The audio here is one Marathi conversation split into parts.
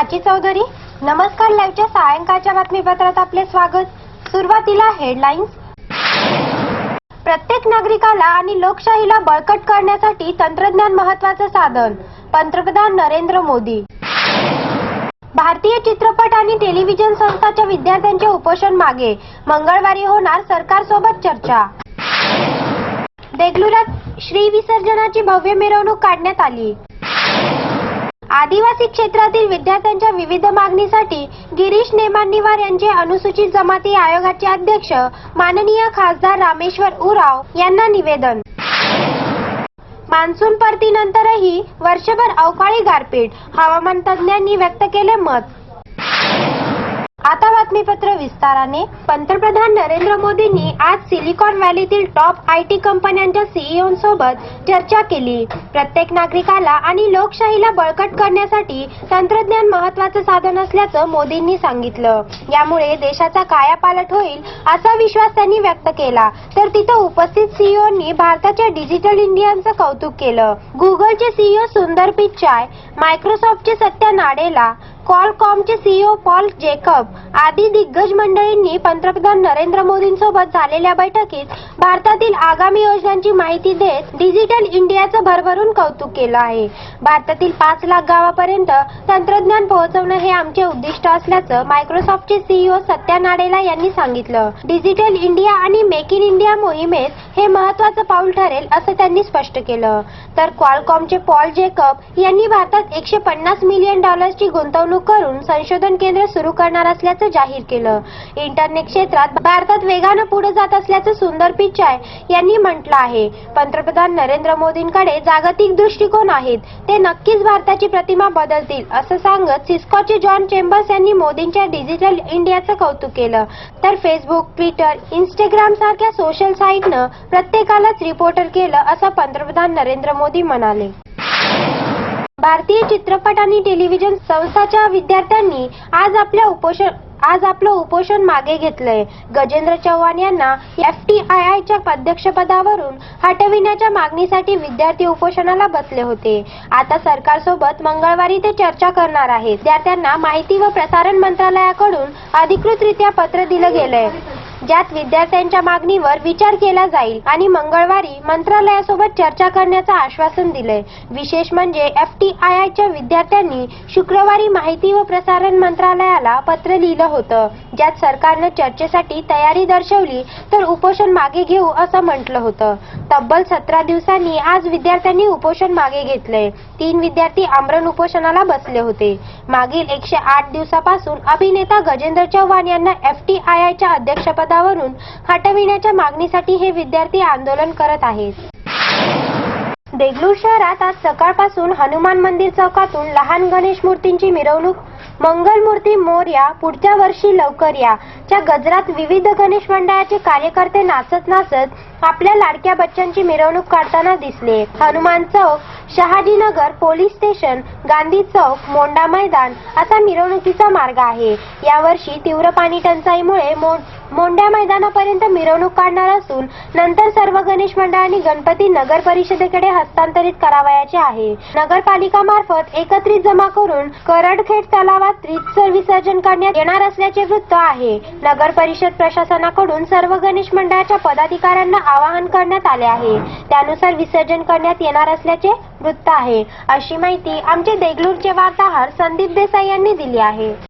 प्राची चौधरी नमस्कार लाईव्हच्या सायंकाळच्या बातमीपत्रात आपले स्वागत. सुरुवातीला हेडलाईन्स प्रत्येक नागरिकाला आणि लोकशाहीला बळकट करण्यासाठी तंत्रज्ञान महत्वाचं साधन. पंतप्रधान नरेंद्र मोदी. भारतीय चित्रपट आणि टेलिव्हिजन संस्थाच्या विद्यार्थ्यांचे उपोषण मागे. मंगळवारी होणार सरकारसोबत चर्चा. देगलुरात श्री विसर्जनाची भव्य मिरवणूक काढण्यात आली. आदिवासी क्षेत्रातील विद्यार्थ्यांच्या विविध मागणीसाठी गिरीश नेमांनीवार यांचे अनुसूचित जमाती आयोगाचे अध्यक्ष माननीय खासदार रामेश्वर उराव यांना निवेदन. मान्सून परतीनंतरही वर्षभर अवकाळी गारपीट हवामान तज्ज्ञांनी व्यक्त केले मत. आता बातमीपत्र विस्ताराने. पंतप्रधान नरेंद्र मोदींनी आज सिलिकॉन व्हॅलीतील टॉप आय टी कंपन्यांच्या सीईओ सोबत चर्चा केली. प्रत्येक नागरिकाला आणि लोकशाहीला बळकट करण्यासाठी तंत्रज्ञान महत्वाचं साधन असल्याचं मोदींनी सांगितलं. यामुळे देशाचा कायापालट होईल असा विश्वास त्यांनी व्यक्त केला. तर तिथं उपस्थित सीईओनी भारताच्या डिजिटल इंडियाचं कौतुक केलं. गुगलचे सीईओ सुंदर पिचाय मायक्रोसॉफ्टचे सत्या नाडेला कॉलकॉमचे सीईओ पॉल जेकब आदी दिग्गज मंडळींनी पंतप्रधान नरेंद्र मोदींसोबत झालेल्या बैठकीत भारतातील आगामी योजनांची माहिती देत डिजिटल इंडियाचं भरभरून कौतुक केलं आहे. भारतातील पाच लाख गावापर्यंत तंत्रज्ञान पोहोचवणं हे आमचे उद्दिष्ट असल्याचं मायक्रोसॉफ्टचे सीईओ सत्या नाडेला यांनी सांगितलं. डिजिटल इंडिया आणि मेक इन इंडिया मोहिमेत हे महत्वाचं पाऊल ठरेल असं त्यांनी स्पष्ट केलं. तर क्वालकॉमचे पॉल जेकब यांनी भारतात एकशे पन्नास मिलियन डॉलर्सची गुंतवणूक करून संशोधन केंद्र सुरू करणार असल्याचं जाहीर केलं. इंटरनेट क्षेत्रात भारतात वेगानं पुढे जात असल्याचं सुंदर पिचाय यांनी म्हटलं आहे. पंतप्रधान नरेंद्र मोदींकडे जागतिक दृष्टिकोन आहेत. ते नक्कीच भारताची प्रतिमा बदलतील असं सांगत सिस्कॉचे जॉन चेंबर्स यांनी मोदींच्या डिजिटल इंडियाचं कौतुक केलं. तर फेसबुक ट्विटर इंस्टाग्राम सारख्या सोशल साईटनं प्रत्येकालाच रिपोर्टर केलं असं पंतप्रधान नरेंद्र मोदी म्हणाले. भारतीय चित्रपट आणि टेलिव्हिजन संस्थाच्या विद्यार्थ्यांनी आज आपल्या उपोषण आज आपलं उपोषण मागे घेतलंय. गजेंद्र चव्हाण यांना एफ टी आय आय च्या अध्यक्षपदावरून हटविण्याच्या मागणीसाठी विद्यार्थी उपोषणाला बसले होते. आता सरकारसोबत मंगळवारी ते चर्चा करणार आहेत. विद्यार्थ्यांना माहिती व प्रसारण मंत्रालयाकडून अधिकृतरित्या पत्र दिलं गेलंय. ज्यात विद्यार्थ्यांच्या मागणीवर विचार केला जाईल आणि मंगळवारी मंत्रालयासोबत चर्चा करण्याचं आश्वासन दिलंय. विशेष म्हणजे एफ टी आय आय च्या विद्यार्थ्यांनी शुक्रवारी माहिती व प्रसारण मंत्रालयाला पत्र लिहिलं होतं. ज्यात सरकारनं चर्चेसाठी तयारी दर्शवली तर उपोषण मागे घेऊ असं म्हटलं होतं. तब्बल सतरा दिवसांनी आज विद्यार्थ्यांनी उपोषण मागे घेतले तीन विद्यार्थी आमरण उपोषणाला बसले होते. मागील एकशे आठ दिवसापासून अभिनेता गजेंद्र चव्हाण यांना एफ टी आय एफटीआयआयच्या अध्यक्षपदावरून हटविण्याच्या मागणीसाठी हे विद्यार्थी आंदोलन करत आहेत. देगलूर शहरात आज सकाळपासून हनुमान मंदिर चौकातून लहान गणेश मूर्तींची मिरवणूक मंगलमूर्ती मोर्या पुढच्या वर्षी लवकर या. च्या गजरात विविध गणेश मंडळाचे कार्यकर्ते नाचत नाचत आपल्या लाडक्या बच्चांची मिरवणूक काढताना दिसले. हनुमान चौक शहाजीनगर पोलीस स्टेशन गांधी चौक मोंडा मैदान असा मिरवणुकीचा मार्ग आहे. यावर्षी तीव्र पाणी टंचाईमुळे मो- मोंड्या मैदानापर्यंत मिरवणूक काढणार असून नंतर सर्व गणेश मंडळांनी गणपती नगर परिषदेकडे हस्तांतरित करावयाचे आहे. नगरपालिका मार्फत एकत्रित जमा करून करडखेड तलावात रीतसर विसर्जन करण्यात येणार असल्याचे वृत्त आहे. नगर परिषद प्रशासनाकडून सर्व गणेश मंडळाच्या पदाधिकाऱ्यांना आवाहन करण्यात आले आहे. त्यानुसार विसर्जन करण्यात येणार असल्याचे वृत्त आहे. अशी माहिती आमचे देगलूरचे वार्ताहर संदीप देसाई यांनी दिली आहे.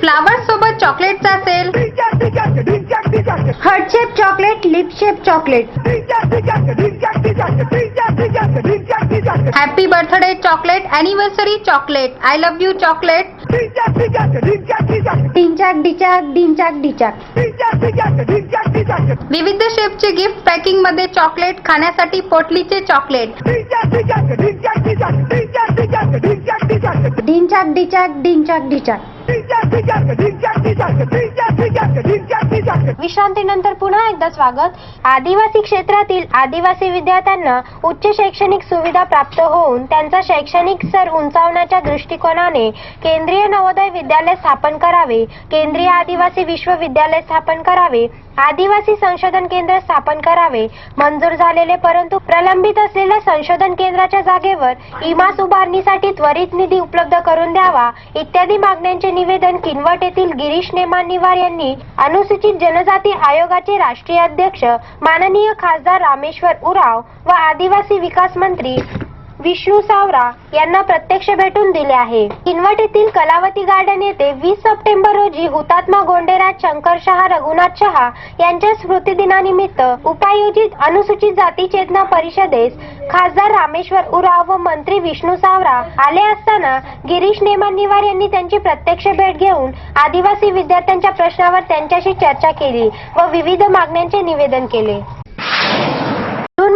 फ्लावर सोबत चॉकलेटचा sale heart shape chocolate lip shape chocolate happy birthday chocolate anniversary chocolate I love you chocolate डिंचाक डिचाक डिंचाक डिचाक विविध शेपचे गिफ्ट पॅकिंगमध्ये चॉकलेट खाण्यासाठी पोटलीचे चॉकलेट. डिंचाक डिचाक डिंचाक डिचाक विश्रांतीनंतर पुन्हा एकदा स्वागत. आदिवासी क्षेत्रातील आदिवासी विद्यार्थ्यांना उच्च शैक्षणिक सुविधा प्राप्त होऊन त्यांचा शैक्षणिक स्तर उंचावण्याच्या दृष्टिकोनाने केंद्रीय नवोदय विद्यालय स्थापन करावे केंद्रीय आदिवासी विश्वविद्यालय स्थापन करावे आदिवासी संशोधन केंद्र स्थापन करावे. मंजूर झालेले परंतु प्रलंबित असलेल्या संशोधन केंद्राच्या जागेवर इमास उभारणीसाठी त्वरित निधी उपलब्ध करून द्यावा इत्यादी मागण्यांचे निवेदन किनवट येथील गिरीश नेमानिवार यांनी अनुसूचित जनजाती आयोगाचे राष्ट्रीय अध्यक्ष माननीय खासदार रामेश्वर उराव व आदिवासी विकास मंत्री विष्णू सावरा यांना प्रत्यक्ष भेटून दिले आहे. किनवट येथील कलावती गार्डन येथे वीस सप्टेंबर रोजी हुतात्मा गोंडेराज शंकर शहा रघुनाथ शहा यांच्या स्मृतिदिनानिमित्त उपायोजित अनुसूचित जाती चेतना परिषदेस खासदार रामेश्वर उराव व मंत्री विष्णू सावरा आले असताना गिरीश नेमानिवार यांनी त्यांची प्रत्यक्ष भेट घेऊन आदिवासी विद्यार्थ्यांच्या प्रश्नावर त्यांच्याशी चर्चा केली व विविध मागण्यांचे निवेदन केले.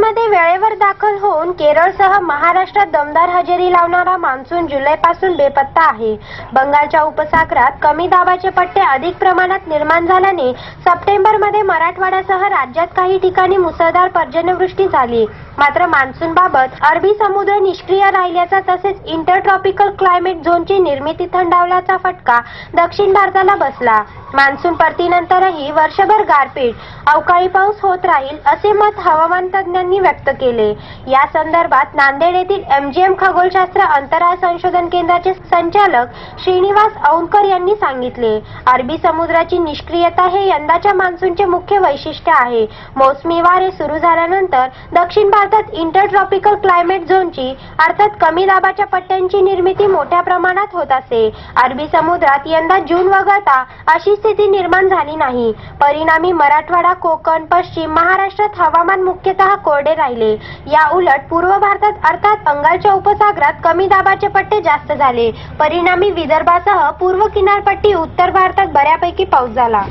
जूनमध्ये वेळेवर दाखल होऊन केरळसह महाराष्ट्रात दमदार हजेरी लावणारा मान्सून जुलैपासून बेपत्ता आहे. बंगालच्या उपसागरात कमी दाबाचे पट्टे अधिक प्रमाणात निर्माण झाल्याने सप्टेंबरमध्ये मराठवाड्यासह राज्यात काही ठिकाणी मुसळधार पर्जन्यवृष्टी झाली. मात्र मान्सून बाबत अरबी समुद्र निष्क्रिय राहिल्याचा तसेच इंटरट्रॉपिकल क्लायमेट झोनची निर्मिती थंडावल्याचा फटका दक्षिण भारताला बसला. मान्सून परतीनंतरही वर्षभर गारपीट. अवकाळी पाऊस होत राहील असे मत हवामान तज्ज्ञांनी व्यक्त केले. या संदर्भात नांदेड येथील एमजीएम खगोलशास्त्र अंतराळ संशोधन केंद्राचे संचालक श्रीनिवास औंधकर यांनी सांगितले अरबी समुद्राची निष्क्रियता हे यंदाच्या मान्सूनचे मुख्य वैशिष्ट्य आहे. मोसमी वारे सुरू झाल्यानंतर दक्षिण भारतात इंटरट्रॉपिकल क्लायमेट झोनची अर्थात कमी दाबाच्या पट्ट्यांची निर्मिती मोठ्या प्रमाणात होत असे. अरबी समुद्रात यंदा जून वगळता अशी स्थिती निर्माण झाली नाही. परिणामी मराठवाडा कोकण पश्चिम महाराष्ट्रात हवामान मुख्यतः कोरडे राहिले. या उलट पूर्व भारतात अर्थात बंगालच्या उपसागरात कमी दाबाचे पट्टे जास्त झाले. परिणामी विदर्भासह पूर्व किनारपट्टी उत्तर भारतात बऱ्यापैकी पाऊस झाला.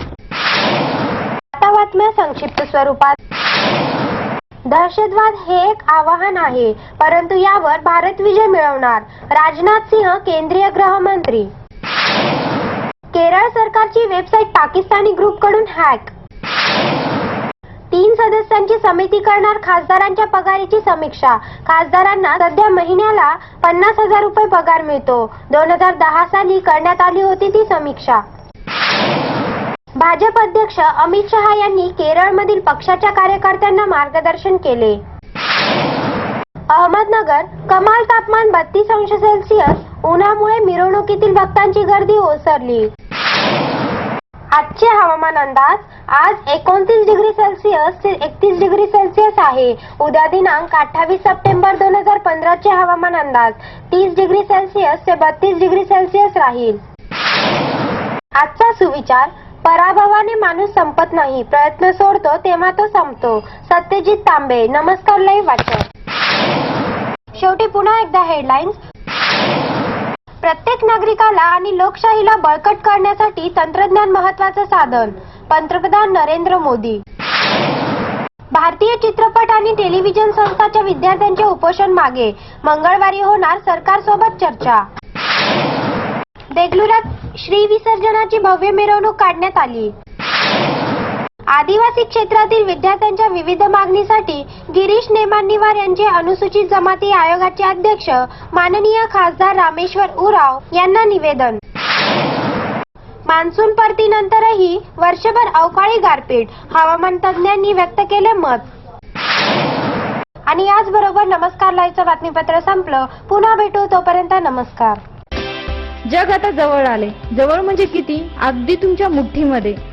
आता बातम्या संक्षिप्त स्वरूपात. दहशतवाद हे एक आव्हान आहे परंतु यावर भारत विजय मिळवणार. राजनाथ सिंह केंद्रीय गृहमंत्री. केरळ सरकारची वेबसाईट पाकिस्तानी ग्रुपकडून हॅक सदस्यांची समिती करणार खासदारांच्या पगारीची समीक्षा. खासदारांना सध्या महिन्याला पन्नास हजार रुपये पगार मिळतो. दोन हजार दहा साली करण्यात आली होती ती समीक्षा. भाजप अध्यक्ष अमित शहा यांनी केरळमधील पक्षाच्या कार्यकर्त्यांना मार्गदर्शन केले. अहमदनगर कमाल तापमान बत्तीस अंश सेल्सिअस उन्हामुळे मिरवणुकीतील भक्तांची गर्दी ओसरली. आजचे हवामान अंदाज आज एकोणतीस डिग्री सेल्सिअस ते एकतीस डिग्री सेल्सिअस आहे. उद्या दिनांक अठ्ठावीस सप्टेंबर दोन हजार पंधराचे हवामान अंदाज तीस डिग्री सेल्सिअस ते बत्तीस डिग्री सेल्सिअस राहील. आजचा सुविचार पराभवाने माणूस संपत नाही. प्रयत्न सोडतो तेव्हा तो संपतो. सत्यजित तांबे नमस्कार लय वाचक शेवटी पुन्हा एकदा हेडलाईन्स प्रत्येक नागरिकाला आणि लोकशाहीला बळकट करण्यासाठी तंत्रज्ञान महत्वाचं साधन. पंतप्रधान नरेंद्र मोदी. भारतीय चित्रपट आणि टेलिव्हिजन संस्थाच्या विद्यार्थ्यांचे उपोषण मागे मंगळवारी होणार सरकारसोबत चर्चा. देगलुरात श्री विसर्जनाची भव्य मिरवणूक काढण्यात आली. आदिवासी क्षेत्रातील विद्यार्थ्यांच्या विविध मागणीसाठी गिरीश नेमानिवार यांचे अनुसूचित जमाती आयोगाचे अध्यक्ष माननीय खासदार रामेश्वर उराव यांना निवेदन. मान्सून परतीनंतरही वर्षभर अवकाळी गारपीट हवामान तज्ज्ञांनी व्यक्त केले मत. आणि याचबरोबर नमस्कार लाईव्हचं बातमीपत्र संपलं. पुन्हा भेटू तोपर्यंत नमस्कार. जग आता जवळ आले. जवळ म्हणजे किती? अगदी तुमच्या मुठ्ठीमध्ये